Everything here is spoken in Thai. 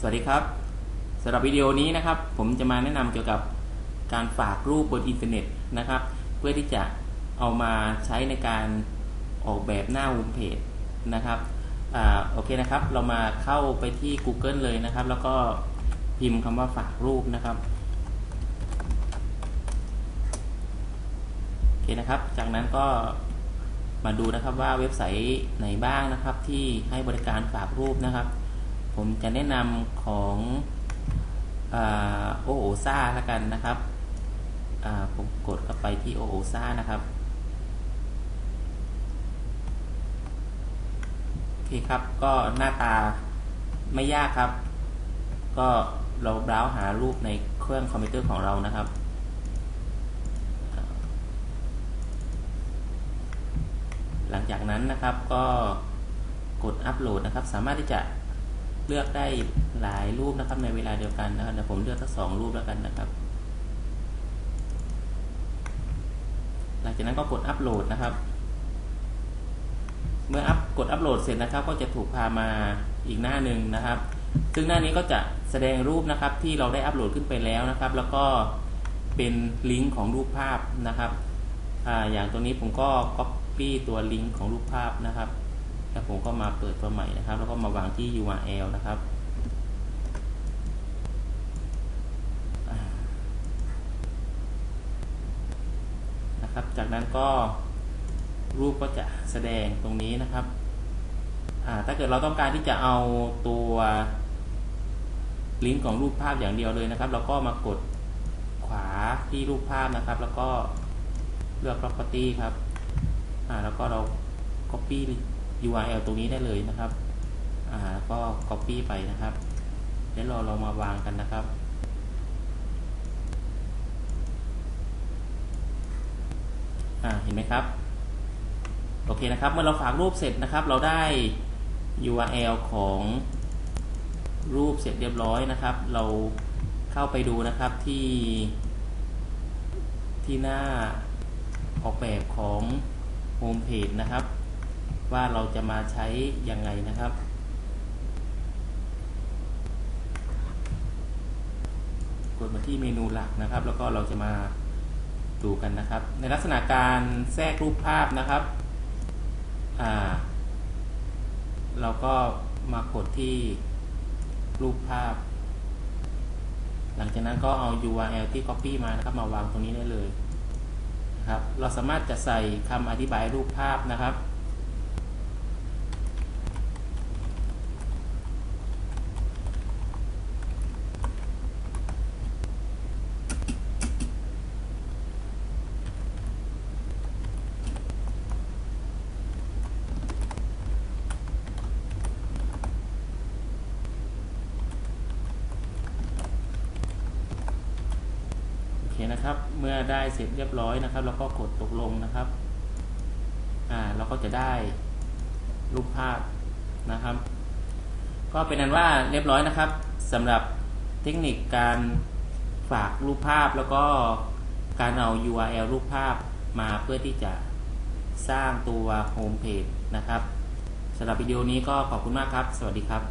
สวัสดีครับสำหรับวิดีโอนี้นะครับ ผมจะมาแนะนำเกี่ยวกับการฝากรูปบนอินเทอร์เน็ตนะครับ เพื่อที่จะเอามาใช้ในการออกแบบหน้าโฮมเพจนะครับอ่าโอเคนะครับ เรามาเข้าไปที่ Google เลยนะครับ แล้วก็พิมพ์คำว่าฝากรูปนะครับโอเคนะครับ จากนั้นก็มาดูนะครับว่าเว็บไซต์ไหนบ้างนะครับ ที่ให้บริการฝากรูปนะครับ ผมจะแนะนำของโอโอซ่าละกันนะครับ ผมกดเข้าไปที่โอโอซ่านะครับ โอเคครับ ก็หน้าตาไม่ยากครับ ก็เราเบราว์หารูปในเครื่องคอมพิวเตอร์ของเรานะครับหลังจากนั้นนะครับก็กดอัปโหลดนะครับ สามารถที่จะ เลือกได้หลายรูปนะครับในเวลาเดียวกันนะครับเดี๋ยวผมเลือกทั้งสองรูปแล้วกันนะครับ หลังจากนั้นก็กดอัปโหลดนะครับ เมื่ออัพกดอัปโหลดเสร็จนะครับ ก็จะถูกพามาอีกหน้าหนึ่งนะครับ ซึ่งหน้านี้ก็จะแสดงรูปนะครับที่เราได้อัปโหลดขึ้นไปแล้วนะครับ แล้วก็เป็นลิงก์ของรูปภาพนะครับออย่างตรงนี้ผมก็ Copy ตัวลิงก์ของรูปภาพนะครับ แล้วผมก็มาเปิดตัวใหม่นะครับ แล้วก็มาวางที่ URL นะครับนะครับ จากนั้นก็รูปก็จะแสดงตรงนี้นะครับ ถ้าเกิดเราต้องการที่จะเอาตัวลิงก์ของรูปภาพอย่างเดียวเลยนะครับ เราก็มากดขวาที่รูปภาพนะครับ แล้วก็เลือก property ครับ แล้วก็เรา copy URL ตรงนี้ได้เลยนะครับอ่าก็ Copy ไปนะครับแล้วเราเรามาวางกันนะครับ อ่าเห็นไหมครับ โอเคนะครับ เมื่อเราฝากรูปเสร็จนะครับ เราได้ URL ของรูปเสร็จเรียบร้อยนะครับ เราเข้าไปดูนะครับที่ ที่หน้าออกแบบของโฮมเพจนะครับ ว่าเราจะมาใช้ยังไงนะครับ กดมาที่เมนูหลักนะครับ แล้วก็เราจะมาดูกันนะครับ ในลักษณะการแทรกรูปภาพนะครับอ่าเราก็มากดที่รูปภาพ หลังจากนั้นก็เอา URL ที่ Copy มานะครับ มาวางตรงนี้ได้เลยนะครับ เราสามารถจะใส่คำอธิบายรูปภาพนะครับ นะครับ เมื่อได้เสร็จเรียบร้อยนะครับ เราก็กดตกลงนะครับ อ่า เราก็จะได้รูปภาพนะครับ ก็เป็นนั้นว่าเรียบร้อยนะครับสำหรับเทคนิคการฝากรูปภาพแล้วก็การเอา URL รูปภาพมาเพื่อที่จะสร้างตัวโฮมเพจนะครับสำหรับวิดีโอนี้ก็ขอบคุณมากครับ สวัสดีครับ